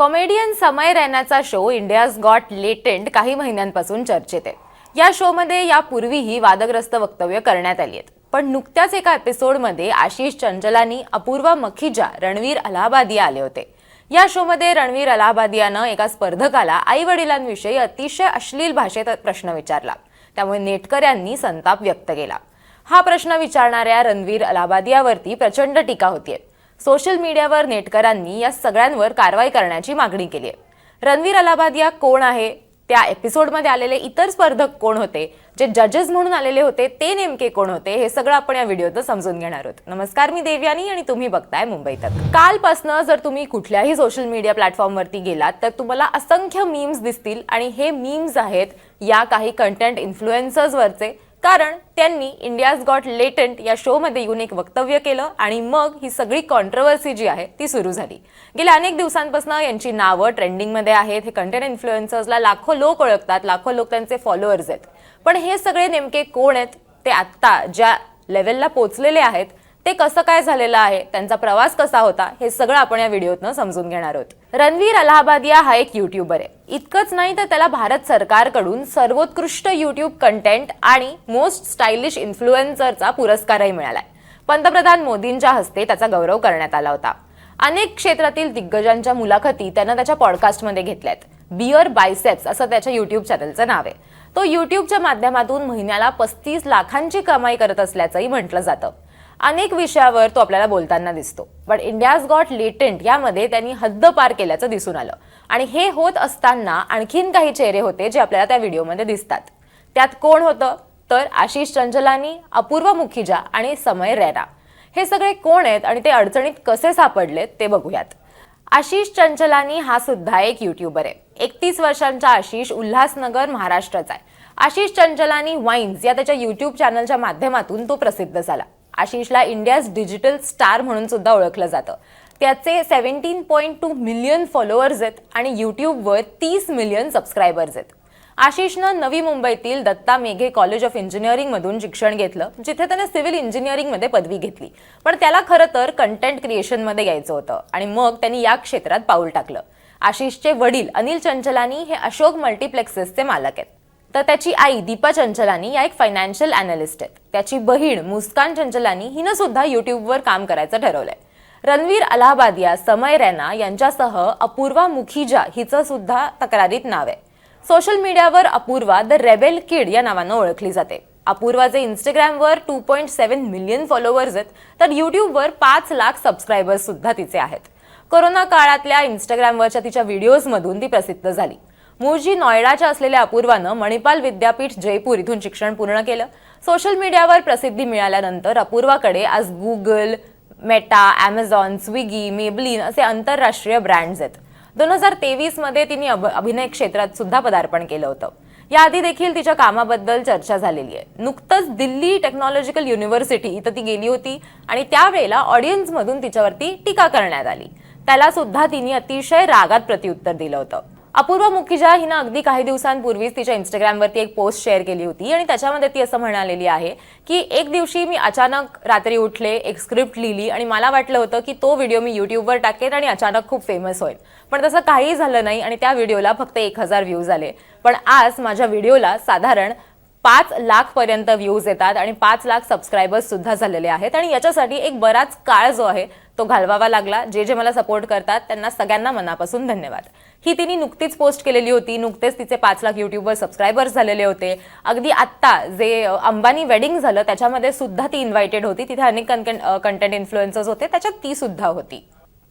Comedian Samay रैनाचा show India's got latent काही महिन्यांपासून चर्चेत आहे. या शोमध्ये यापूर्वीही वादग्रस्त वक्तव्य करण्यात आली आहेत. पण नुकत्याच एका एपिसोडमध्ये आशिष चंचलानी अपूर्वा मखिजा रणवीर अलाहाबादिया आले होते. या शोमध्ये रणवीर अलाहाबादियानं एका स्पर्धकाला आई वडिलांविषयी अतिशय अश्लील भाषेत प्रश्न विचारला. त्यामुळे नेटकऱ्यांनी संताप व्यक्त केला. हा प्रश्न विचारणाऱ्या रणवीर अलाहाबादियावरती प्रचंड टीका होतीये. सोशल मीडियावर नेटकरांनी या सगळ्यांवर कारवाई करण्याची मागणी केली आहे. रणवीर अलाहाबादिया कोण आहे? त्या एपिसोडमध्ये आलेले इतर स्पर्धक कोण होते? जे जजेस म्हणून आलेले होते ते नेमके कोण होते? हे सगळं आपण या व्हिडिओत समजून घेणार आहोत. नमस्कार मी देवयानी आणि तुम्ही बघताय मुंबई तक. कालपासनं जर तुम्ही कुठल्याही सोशल मीडिया प्लॅटफॉर्मवरती गेलात तर तुम्हाला असंख्य मीम्स दिसतील आणि हे मीम्स आहेत या काही कंटेंट इन्फ्लुएन्सर्सवरचे कारण त्यांनी इंडियाज गॉट लेटंट या शोमध्ये येऊन एक वक्तव्य केलं आणि मग ही सगळी कॉन्ट्रोवर्सी जी आहे ती सुरू झाली. गेल्या अनेक दिवसांपासून यांची नावं ट्रेंडिंगमध्ये आहेत हे कंटेंट इन्फ्लुएन्सर्सला लाखो लोक ओळखतात लाखो लोक त्यांचे फॉलोअर्स आहेत. पण हे सगळे नेमके कोण आहेत ते आत्ता ज्या लेवलला पोचलेले आहेत ते कसं काय झालेलं आहे त्यांचा प्रवास कसा होता हे सगळं आपण या व्हिडिओतनं समजून घेणार आहोत. रणवीर अलाहाबादिया हा एक युट्यूबर आहे. इतकंच नाही तर त्याला भारत सरकारकडून सर्वोत्कृष्ट युट्यूब कंटेंट आणि मोस्ट स्टायलिश इन्फ्लुएन्सरचा पुरस्कारही मिळालाय. पंतप्रधान मोदींच्या हस्ते त्याचा गौरव करण्यात आला होता. अनेक क्षेत्रातील दिग्गजांच्या मुलाखती त्यानं त्याच्या पॉडकास्टमध्ये घेतल्यात. बिअर बायसेप्स असं त्याच्या युट्यूब चॅनलचं नाव आहे. तो युट्यूबच्या माध्यमातून महिन्याला पस्तीस लाखांची कमाई करत असल्याचंही म्हटलं जातं. अनेक विषयावर तो आपल्याला बोलताना दिसतो. पण इंडियाज गॉट लेटेंट यामध्ये त्यांनी हद्द पार केल्याचं दिसून आलं. आणि हे होत असताना आणखीन काही चेहरे होते जे आपल्याला त्या व्हिडिओमध्ये दिसतात. त्यात कोण होतं? तर आशिष चंचलानी अपूर्व मुखिजा आणि समय रैना हे सगळे कोण आहेत आणि ते अडचणीत कसे सापडलेत ते बघूयात. आशिष चंचलानी हा सुद्धा एक युट्यूबर आहे. एकतीस वर्षांचा आशिष उल्हासनगर महाराष्ट्राचा आहे. आशिष चंचलानी वाईन्स या त्याच्या युट्यूब चॅनलच्या माध्यमातून तो प्रसिद्ध झाला. आशिषला इंडियाज डिजिटल स्टार म्हणून सुद्धा ओळखलं जातं. त्याचे seventeen point two million followers आहेत आणि यूट्यूबवर तीस मिलियन सबस्क्रायबर्स आहेत. आशिषनं नवी मुंबईतील दत्ता मेघे कॉलेज ऑफ इंजिनिअरिंगमधून शिक्षण घेतलं जिथे त्याने सिव्हिल इंजिनिअरिंगमध्ये पदवी घेतली. पण त्याला खरं तर कंटेंट क्रिएशनमध्ये घ्यायचं होतं आणि मग त्यांनी या क्षेत्रात पाऊल टाकलं. आशिषचे वडील अनिल चंचलानी हे अशोक मल्टिप्लेक्सेसचे मालक आहेत. तर त्याची आई दीपा चंचलानी या एक फायनान्शियल अनालिस्ट आहेत. त्याची बहीण मुस्कान चंचलानी हिनं सुद्धा युट्यूबवर काम करायचं ठरवलंय. रणवीर अलाहाबादिया समय रैना यांच्यासह अपूर्वा मुखिजा हिचं सुद्धा तक्रारीत नाव आहे. सोशल मीडियावर अपूर्वा द रेबेल किड या नावानं ओळखली जाते. अपूर्वाचे इंस्टाग्रामवर two point seven million followers आहेत तर यूट्यूबवर पाच लाख सबस्क्रायबर्स सुद्धा तिचे आहेत. कोरोना काळातल्या इंस्टाग्रामवरच्या तिच्या व्हिडिओजमधून ती प्रसिद्ध झाली. मूळजी नॉयडाच्या असलेल्या अपूर्वानं मणिपाल विद्यापीठ जयपूर इथून शिक्षण पूर्ण केलं. सोशल मीडियावर प्रसिद्धी मिळाल्यानंतर अपूर्वाकडे आज Google Meta Amazon Swiggy Maybelline असे आंतरराष्ट्रीय ब्रँड्स आहेत. दोन हजार तेवीसमध्ये तिने अभ अभिनय क्षेत्रात सुद्धा पदार्पण केलं होतं. याआधी देखील तिच्या कामाबद्दल चर्चा झालेली आहे. नुकतंच दिल्ली टेक्नॉलॉजिकल युनिव्हर्सिटी इथं ती गेली होती आणि त्यावेळेला ऑडियन्समधून तिच्यावरती टीका करण्यात आली. त्याला सुद्धा तिने अतिशय रागात प्रत्युत्तर दिलं होतं. अपूर्व मुखिजा हिनं अगदी काही दिवसांपूर्वीच तिच्या इंस्टाग्रामवरती एक पोस्ट शेअर केली होती आणि त्याच्यामध्ये ती असं म्हणालेली आहे की एक दिवशी मी अचानक रात्री उठले एक स्क्रिप्ट लिहिली आणि मला वाटलं होतं की तो व्हिडिओ मी युट्यूबवर टाकेन आणि अचानक खूप फेमस होईल. पण तसं काहीही झालं नाही आणि त्या व्हिडिओला फक्त एक हजार व्ह्यूज आले. पण आज माझ्या व्हिडिओला साधारण पाच लाखपर्यंत व्ह्यूज येतात आणि पाच लाख सबस्क्रायबर्स सुद्धा झालेले आहेत आणि याच्यासाठी एक बराच काळ जो आहे तो घालवावा लागला. जे जे मला सपोर्ट करतात त्यांना सगळ्यांना मनापासून धन्यवाद. ही तिने नुकतीच पोस्ट केलेली होती. नुकतेच तिचे पाच लाख युट्यूबवर सबस्क्रायबर्स झालेले होते. अगदी आत्ता जे अंबानी वेडिंग झालं त्याच्यामध्ये सुद्धा ती इन्व्हायटेड होती. तिथे अनेक कंटेंट कंटेंट इन्फ्लुएन्सर्स होते. त्याच्यात ती सुद्धा होती.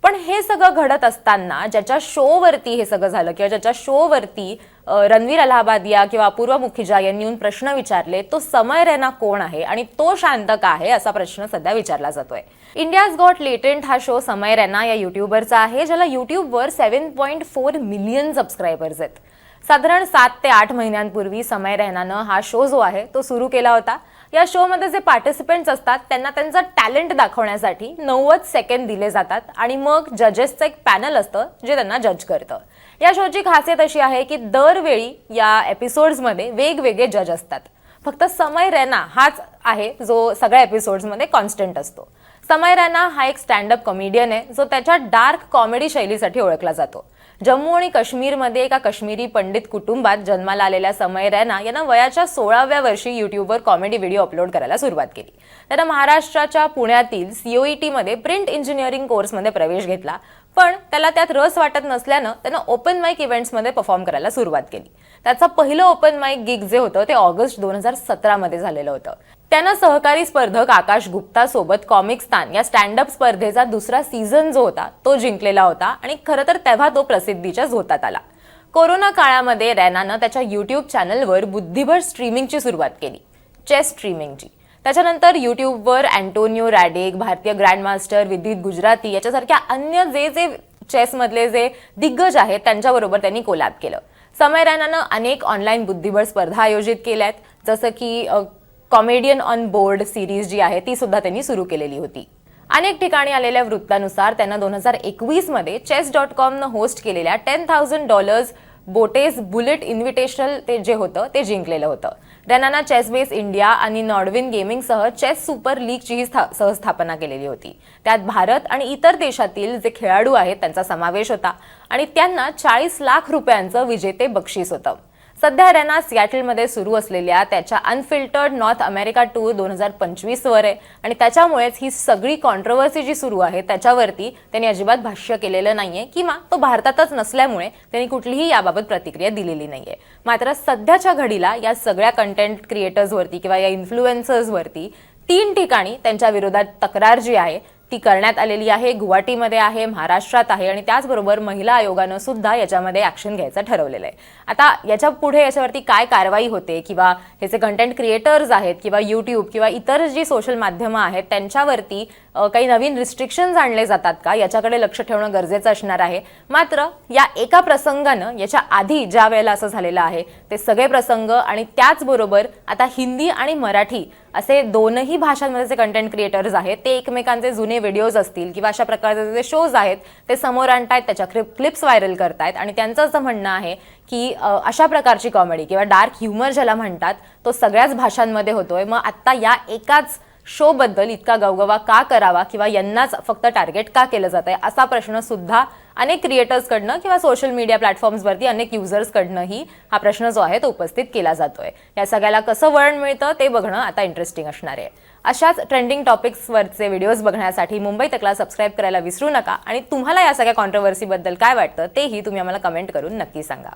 पण हे सगळं घडत असताना ज्याच्या शोवरती हे सगळं झालं किंवा ज्याच्या शोवरती रणवीर अलाहाबादिया किंवा अपूर्व मुखिजा यांनी येऊन प्रश्न विचारले तो समय रैना कोण आहे आणि तो शांत का आहे असा प्रश्न सध्या विचारला जातोय. इंडियाज गॉट लेटेंट हा शो समय रैना या युट्यूबरचा आहे ज्याला युट्यूबवर seven point four million subscribers आहेत. साधारण सात ते आठ महिन्यांपूर्वी समय रैनानं हा शो जो आहे तो सुरू केला होता. या शोमध्ये जे पार्टिसिपेंट्स असतात त्यांना त्यांचं टॅलेंट दाखवण्यासाठी नव्वद सेकंड दिले जातात आणि मग जजेसचं एक पॅनल असतं जे त्यांना जज करतं. या शोची खासियत अशी आहे की दरवेळी या एपिसोड्समध्ये वेगवेगळे जज असतात. फक्त समय रैना हाच आहे जो सगळ्या एपिसोड्समध्ये कॉन्स्टंट असतो. समय रैना हा एक स्टँडअप कॉमेडियन आहे जो त्याच्या डार्क कॉमेडी शैलीसाठी ओळखला जातो. जम्मू आणि काश्मीरमध्ये एका काश्मीरी पंडित कुटुंबात जन्माला आलेल्या समय रैना यांना वयाच्या सोळाव्या वर्षी युट्यूबवर कॉमेडी व्हिडिओ अपलोड करायला सुरुवात केली. त्यानं महाराष्ट्राच्या पुण्यातील सीओईटी मध्ये प्रिंट इंजिनिअरिंग कोर्समध्ये प्रवेश घेतला. पण त्याला त्यात रस वाटत नसल्यानं त्यानं ओपन माईक इव्हेंट्समध्ये परफॉर्म करायला सुरुवात केली. त्याचं पहिलं ओपन माईक गिग जे होतं ते ऑगस्ट दोन हजार सतरामध्ये झालेलं होतं. त्यानं सहकारी स्पर्धक आकाश गुप्ता सोबत कॉमिकस्तान या स्टँडअप स्पर्धेचा दुसरा सीझन जो होता तो जिंकलेला होता आणि खरं तर तेव्हा तो प्रसिद्धीच्या झोतात आला. कोरोना काळामध्ये रॅनानं त्याच्या युट्यूब चॅनलवर बुद्धिबळ स्ट्रीमिंगची सुरुवात केली. चेस स्ट्रीमिंगची त्याच्यानंतर युट्यूबवर अँटोनिओ रॅडेक भारतीय ग्रँडमास्टर विदित गुजराती याच्यासारख्या अन्य जे जे चेसमधले जे दिग्गज आहेत त्यांच्याबरोबर त्यांनी कोलॅब केलं. समय रॅनानं अनेक ऑनलाईन बुद्धिबळ स्पर्धा आयोजित केल्या आहेत जसं की कॉमेडियन ऑन बोर्ड सिरीज जी आहे ती सुद्धा त्यांनी सुरू केलेली होती. अनेक ठिकाणी आलेल्या वृत्तानुसार त्यांना दोन हजार एकवीसमध्ये चेस डॉट कॉमनं होस्ट केलेल्या ten thousand dollars Botez bullet invitational ते जे होतं ते जिंकलेलं होतं. रॅनाना चेस बेस इंडिया आणि नॉर्डविन गेमिंगसह चेस सुपर लीगचीही स्था सहस्थापना केलेली होती. त्यात भारत आणि इतर देशातील जे खेळाडू आहेत त्यांचा समावेश होता आणि त्यांना चाळीस लाख रुपयांचं विजेते बक्षीस होतं. सध्या रॅना सियाटलमध्ये सुरू असलेल्या त्याच्या अनफिल्टर्ड नॉर्थ अमेरिका टूर दोन हजार पंचवीसवर आहे. आणि त्याच्यामुळेच ही सगळी कॉन्ट्रोवर्सी जी सुरू आहे त्याच्यावरती त्यांनी अजिबात भाष्य केलेलं नाहीये किंवा तो भारतातच नसल्यामुळे त्यांनी कुठलीही याबाबत प्रतिक्रिया दिलेली नाहीये. मात्र सध्याच्या घडीला या सगळ्या कंटेंट क्रिएटर्सवरती किंवा या इन्फ्लुएन्सर्सवरती तीन ठिकाणी त्यांच्या विरोधात तक्रार जी आहे ती करण्यात आलेली आहे गुवाहाटीमध्ये आहे महाराष्ट्रात आहे आणि त्याचबरोबर महिला आयोगानं सुद्धा याच्यामध्ये ॲक्शन घ्यायचं ठरवलेलं आहे. आता याच्यापुढे याच्यावरती काय कारवाई होते किंवा हे जे कंटेंट क्रिएटर्स आहेत किंवा यूट्यूब किंवा इतर जी सोशल माध्यमं आहेत त्यांच्यावरती काही नवीन रिस्ट्रिक्शन्स आणले जातात का? याच्याकडे लक्ष ठेवणं गरजेचं असणार आहे. मात्र या एका प्रसंगानं याच्या आधी ज्या वेळेला असं झालेलं आहे ते सगळे प्रसंग आणि त्याचबरोबर आता हिंदी आणि मराठी असे दोनही भाषांमध्ये जे कंटेंट क्रिएटर्स आहेत ते एकमेकांचे जुने व्हिडिओज असतील किंवा अशा प्रकारचे जे शोज आहेत ते समोर आणतायत त्याच्या क्लिप क्लिप्स व्हायरल करतायत. आणि त्यांचं असं म्हणणं आहे की अशा प्रकारची कॉमेडी किंवा डार्क ह्युमर ज्याला म्हणतात तो सगळ्याच भाषांमध्ये होतोय. मग आत्ता या एकाच शो बद्दल इतका गवगवा का करावा किंवा यांनाच फक्त टार्गेट का केलं जात आहे असा प्रश्न सुद्धा अनेक क्रिएटर्सकडनं किंवा सोशल मीडिया प्लॅटफॉर्म्सवरती अनेक युजर्सकडनंही हा प्रश्न जो आहे तो उपस्थित केला जातोय. या सगळ्याला कसं वळण मिळतं ते बघणं आता इंटरेस्टिंग असणार आहे. अशाच ट्रेंडिंग टॉपिक्सवरचे व्हिडिओज बघण्यासाठी मुंबई तकला सबस्क्राईब करायला विसरू नका आणि तुम्हाला या सगळ्या कॉन्ट्रोवर्सीबद्दल काय वाटतं तेही तुम्ही आम्हाला कमेंट करून नक्की सांगा.